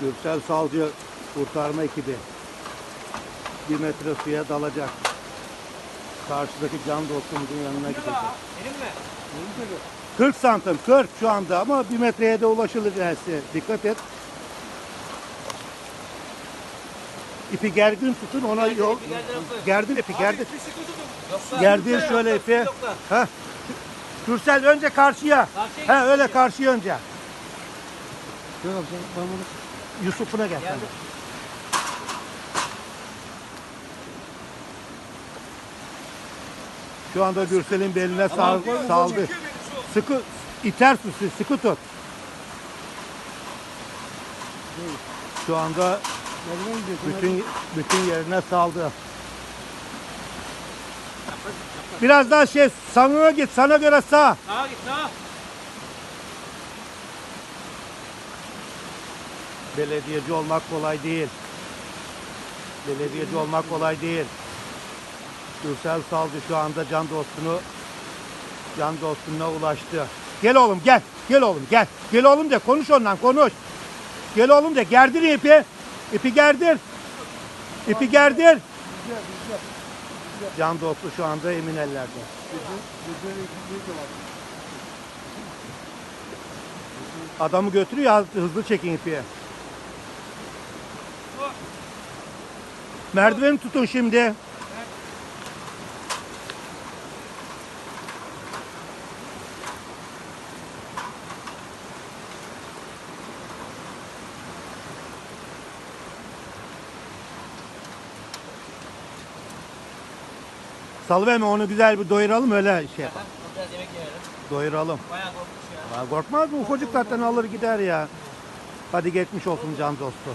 Gürsel Salcı kurtarma ekibi. Bir metre suya dalacak. Karşıdaki can dostumuzun yanına gidecek. Benim mi? 40 santim 40 şu anda ama bir metreye de ulaşılır dersi. Dikkat et. İpi gergin tutun ona yol. ipi gerdir. Gerdir ipi gerdir. Gerdir şöyle ipi. Ha. Gürsel önce karşıya. Karşıya He öyle karşıya önce. Yusuf'una gel. sen de. Geldim. Şu anda Gürsel'in beline sal, saldı. Sıkı iter su, sıkı tut. Şu anda bütün bütün yerine saldı. Biraz daha şey sanına git sana göre sağ. Sağa git sağa. Belediyeci olmak kolay değil. Belediyeci olmak kolay değil. Gürsel Salcı şu anda can dostunu can dostuna ulaştı. Gel oğlum gel. Gel oğlum gel. Gel oğlum de konuş ondan konuş. Gel oğlum de gerdir ipi. İpi gerdir. İpi gerdir. Can dostu şu anda emin ellerde. Adamı götürüyor hızlı çekin ipi. Merdiveni tutun şimdi. Salıverme onu güzel bir doyuralım öyle şey yapalım. Biraz yemek yiyelim. Doyuralım. Bayağı korkmuş ya. Ya korkmaz mı? Ufacık zaten alır gider ya. Hadi geçmiş olsun can dostu.